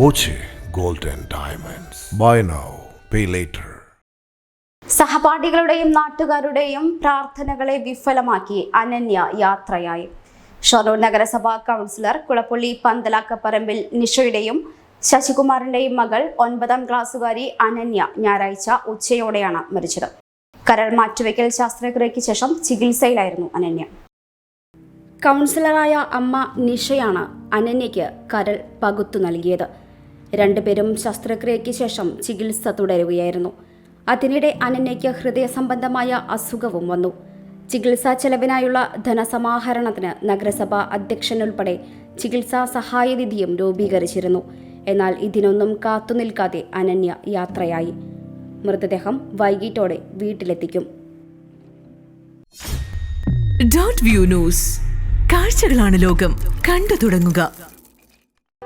Boche gold and Diamonds. Buy now, pay later. സഹപാഠികളുടെയും നാട്ടുകാരുടെയും പ്രാർത്ഥനകളെ വിഫലമാക്കി അനന്യ യാത്രയായി ഷൊർണൂർ നഗരസഭാ കൗൺസിലർ കുളപ്പള്ളി പന്തലാക്കപ്പറമ്പിൽ നിഷയുടെയും ശശികുമാറിന്റെയും മകൾ ഒൻപതാം ക്ലാസ്സുകാരി അനന്യ ഞായറാഴ്ച ഉച്ചയോടെയാണ് മരിച്ചത് കരൾ മാറ്റിവെക്കൽ ശസ്ത്രക്രിയയ്ക്ക് ശേഷം ചികിത്സയിലായിരുന്നു അനന്യ കൗൺസിലറായ അമ്മ നിഷയാണ് അനന്യയ്ക്ക് കരൾ പകുത്തു നൽകിയത് രണ്ടുപേരും ശസ്ത്രക്രിയയ്ക്ക് ശേഷം ചികിത്സ തുടരുകയായിരുന്നു. അതിനിടെ അനന്യയ്ക്ക് ഹൃദയ സംബന്ധമായ അസുഖവും വന്നു. ചികിത്സാ ചെലവിനായുള്ള ധനസമാഹരണത്തിന് നഗരസഭ അധ്യക്ഷനുൾപ്പെടെ ചികിത്സാ സഹായനിധിയും രൂപീകരിച്ചിരുന്നു. എന്നാൽ ഇതിനൊന്നും കാത്തുനിൽക്കാതെ അനന്യ യാത്രയായി. മൃതദേഹം വൈകിട്ടോടെ വീട്ടിലെത്തിക്കും. ഡോട്ട് വ്യൂ ന്യൂസ് കാഴ്ചകളാണ് ലോകം. കണ്ടു തുടങ്ങുക.